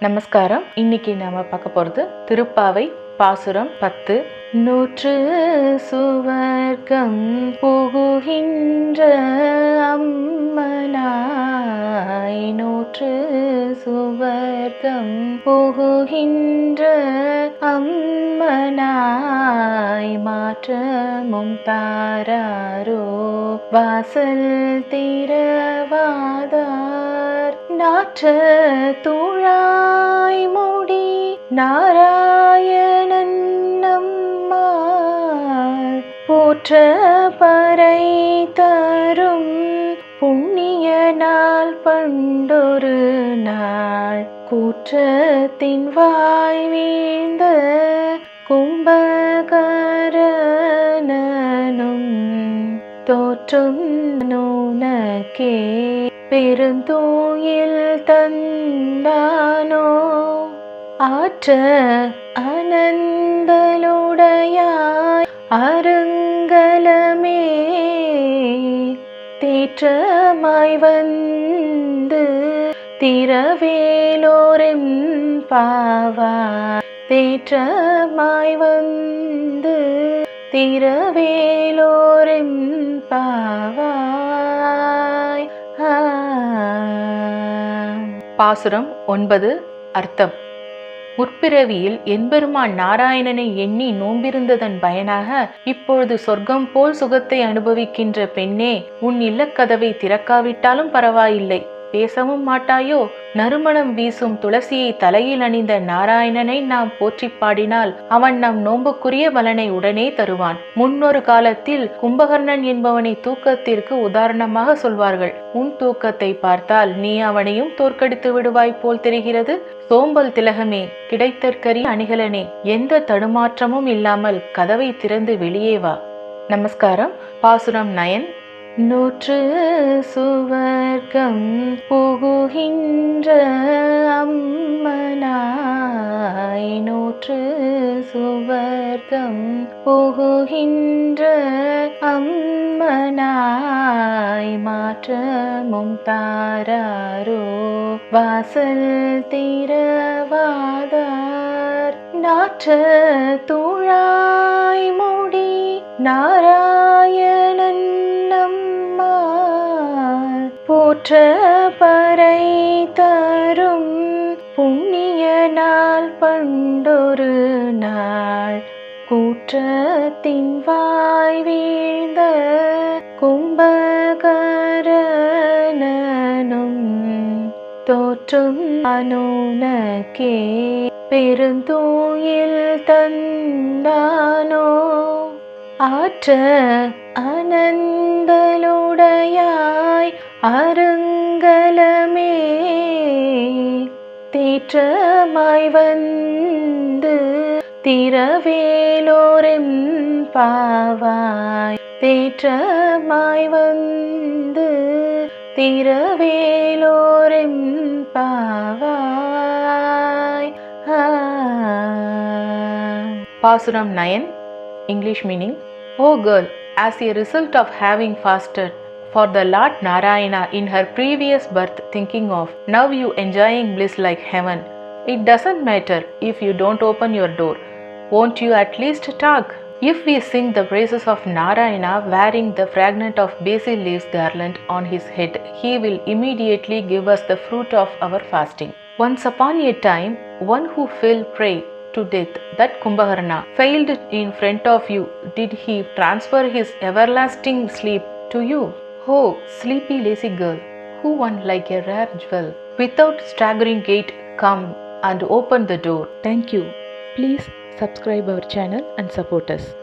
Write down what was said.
நமஸ்காரம். இன்னைக்கு நாம பார்க்க போகிறது திருப்பாவை பாசுரம் பத்து. நூற்று சுவர்க்கம் புகுகின்ற அம்மனாய் நூற்று சுவர்க்கம் புகுகின்ற அம்மனாய் மாற்றமும் தாராரோ. வாசல் திரவாதார் நாற்ற தூழாய் மூடி நாராயணன் நம்மாள் போற்ற பறை தரும் புண்ணிய நாள் பண்டொரு நாள். கூற்றத்தின் வாய் வீழ்ந்த கும்பகரனும் தோற்றும் நோனக்கே. பெருந்தூயில் தந்தானோ? ஆற்ற அனந்தலுடையாய் அருங் தேற்றமாய் வந்து திரவேலோரெம் பாவா. தேற்றமாய் வந்து திரவேலோரெம் பாவாய். பாசுரம் ஒன்பது அர்த்தம். முற்பிறவியில் எம்பெருமான் நாராயணனை எண்ணி நோம்பிருந்ததன் பயனாக இப்பொழுது சொர்க்கம் போல் சுகத்தை அனுபவிக்கின்ற பெண்ணே உன் இல்லக்கதவை திறக்காவிட்டாலும் பரவாயில்லை. பேசவும் மாட்டாயோ? நறுமணம் வீசும் துளசியை தலையில் அணிந்த நாராயணனை நாம் போற்றிப் பாடினால் அவன் நம் நோம்புக்குரிய பலனை உடனே தருவான். முன்னொரு காலத்தில் கும்பகர்ணன் என்பவனை தூக்கத்திற்கு உதாரணமாக சொல்வார்கள். உன் தூக்கத்தை பார்த்தால் நீ அவனையும் தோற்கடித்து விடுவாய் போல் தெரிகிறது. சோம்பல் திலகமே கிடைத்தற்கரிய அணிகலனே எந்த தடுமாற்றமும் இல்லாமல் கதவை திறந்து வெளியே வா. நமஸ்காரம். பாசுரம் நயன். நூற்று சுவர்க்கம் புகுகின்ற அம்மனாய் நூற்று சுவர்க்கம் புகுகின்ற அம்மனாய் மாற்றமும் தாராரோ. வாசல் திரவாதார் நாற்ற தூழாய் மூடி நாராயணன் நம்மால் போற்ற பறை தரும் புண்ணிய நாள் பண்டொரு குற்றத்தின் வாய் வீழ்ந்த கும்பகரனும் தோற்றும் அனுனக்கே பெருந்தூயில் தந்தானோ? ஆற்ற அனந்தலுடையாய் அருங்கலமே. தேற்றமாய் வந்த திரவேலோரெம் பாவாய் தேற்றமாய் வந்து திரவேலோரெம் பாவாய் ஆ. பாசுரம் nine English meaning, O girl, as a result of having fasted for the Lord Narayana in her previous birth, thinking of now you enjoying bliss like heaven, it doesn't matter if you don't open your door. Won't you at least talk? If we sing the praises of Narayana wearing the fragment of basil leaves garland on his head, he will immediately give us the fruit of our fasting. Once upon a time, one who fell prey to death, that Kumbhakarna, failed in front of you. Did he transfer his everlasting sleep to you? Oh, sleepy lazy girl, who won like a rare jewel. Without staggering gait, come and open the door. Thank you. Please subscribe our channel and support us.